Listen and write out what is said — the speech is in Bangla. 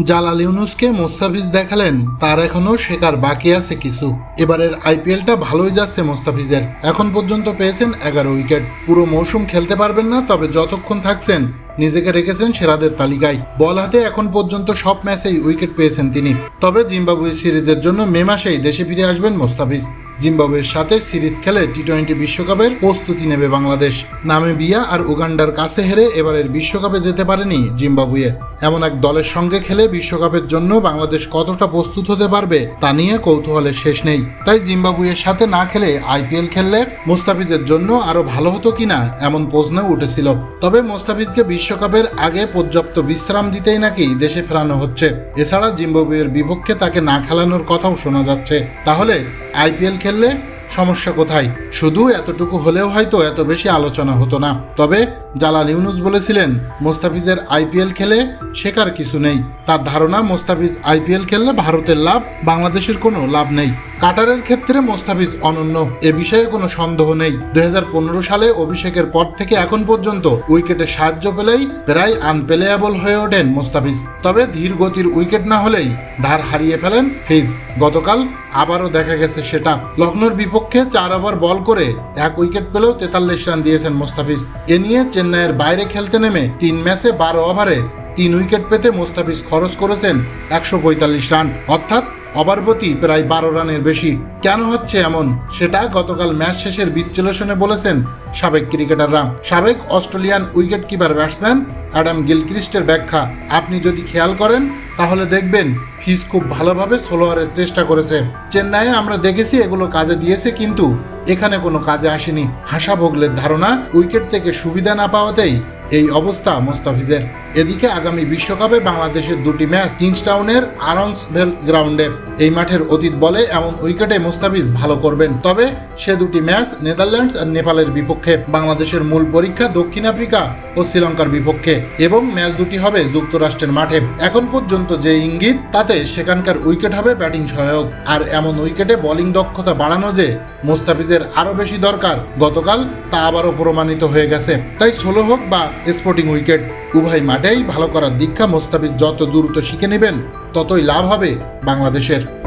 জালাল ইউনুসকে মোস্তাফিজ দেখালেন, তার এখনও শেখার বাকি আছে কিছু। এবারের আইপিএলটা ভালোই যাচ্ছে মোস্তাফিজের। এখন পর্যন্ত পেয়েছেন এগারো উইকেট। পুরো মৌসুম খেলতে পারবেন না, তবে যতক্ষণ থাকছেন নিজেকে রেখেছেন সেরাদের তালিকায়। বল হাতে এখন পর্যন্ত সব ম্যাচেই উইকেট পেয়েছেন তিনি। তবে জিম্বাবুয়ে সিরিজের জন্য মে মাসেই দেশে ফিরে আসবেন মোস্তাফিজ। জিম্বাবুয়ের সাথে সিরিজ খেলে টি টোয়েন্টি বিশ্বকাপের প্রস্তুতি নেবে বাংলাদেশ। নামিবিয়া আর উগান্ডার কাছে হেরে এবারের বিশ্বকাপে যেতে পারেনি জিম্বাবুয়ে। এমন এক দলের সঙ্গে খেলে বিশ্বকাপের জন্য বাংলাদেশ কতটা প্রস্তুত হতে পারবে তা নিয়ে কৌতূহলের শেষ নেই। তাই জিম্বাবুয়ের সাথে না খেলে আইপিএল খেললে মোস্তাফিজের জন্য আরও ভালো হতো কিনা এমন প্রশ্ন উঠেছিল। তবে মোস্তাফিজকে বিশ্বকাপের আগে পর্যাপ্ত বিশ্রাম দিতেই নাকি দেশে ফেরানো হচ্ছে। এছাড়া জিম্বাবুয়ের বিপক্ষে তাকে না খেলানোর কথাও শোনা যাচ্ছে। তাহলে আইপিএল খেললে সমস্যা কোথায়? শুধু এতটুকু হলেও হয়তো এত বেশি আলোচনা হতো না। তবে জালাল ইউনুস বলেছিলেন, মোস্তাফিজের আইপিএল খেলে শেখার কিছু নেই। তার ধারণা, মোস্তাফিজ আইপিএল খেললে ভারতের লাভ, বাংলাদেশের কোনো লাভ নেই। কাটারের ক্ষেত্রে মোস্তাফিজ অনন্য, এ বিষয়ে কোনো সন্দেহ নেই। দুই হাজার পনেরো সালে অভিষেকের পর থেকে এখন পর্যন্ত উইকেটে সাহায্য পেলেই প্রায় আনপ্লেয়াবল হয়ে ওঠেন মোস্তাফিজ। তবে ধীর গতির উইকেট না হলেই ধার হারিয়ে ফেলেন ফিজ। গতকাল আবারও দেখা গেছে সেটা। লখনৌর বিপক্ষে চার ওভার বল করে এক উইকেট পেলেও তেতাল্লিশ রান দিয়েছেন মোস্তাফিজ। এ নিয়ে চেন্নাইয়ের বাইরে খেলতে নেমে তিন ম্যাচে বারো ওভারে তিন উইকেট পেতে মোস্তাফিজ খরচ করেছেন একশো পঁয়তাল্লিশ রান। অর্থাৎ প্রতি প্রায় বারো রানের বেশি। কেন হচ্ছে এমন? সেটা গতকাল ম্যাচ শেষের বিশ্লেষণে বলেছেন সাবেক ক্রিকেটাররা। সাবেক Australian wicket keeper batsman Adam গিলক্রিস্টের ব্যাখ্যা। আপনি যদি খেয়াল করেন, তাহলে দেখবেন ফিজ খুব ভালোভাবে সোলোয়ারের চেষ্টা করেছে। চেন্নাইয়ে আমরা দেখেছি এগুলো কাজে দিয়েছে কিন্তু এখানে কোনো কাজে আসেনি। হাসা ভোগলের ধারণা, উইকেট থেকে সুবিধা না পাওয়াতেই এই অবস্থা মোস্তাফিজের। এদিকে আগামী বিশ্বকাপে বাংলাদেশের দুটি ম্যাচ কিংস্টাউনের আরন্সভেল গ্রাউন্ডে এই মাঠের অতীত বলে এমন উইকেটে মোস্তাফিজ ভালো করবেন। তবে সে দুটি ম্যাচ নেদারল্যান্ডস আর নেপালের বিপক্ষে, বাংলাদেশের মূল পরীক্ষা দক্ষিণ আফ্রিকা ও শ্রীলঙ্কার বিপক্ষে। এবং ম্যাচ দুটি হবে যুক্তরাষ্ট্রের মাঠে। এখন পর্যন্ত যে ইঙ্গিত, তাতে সেখানকার উইকেট হবে ব্যাটিং সহায়ক। আর এমন উইকেটে বোলিং দক্ষতা বাড়ানো যে মোস্তাফিজের আরও বেশি দরকার, গতকাল তা আবারও প্রমাণিত হয়ে গেছে। তাই সোলো হোক বা স্পোর্টিং উইকেট। উভয় মাঠেই ভালো করার দীক্ষা মোস্তাফিজ যত দ্রুত শিখে নেবেন ততই লাভ হবে বাংলাদেশের।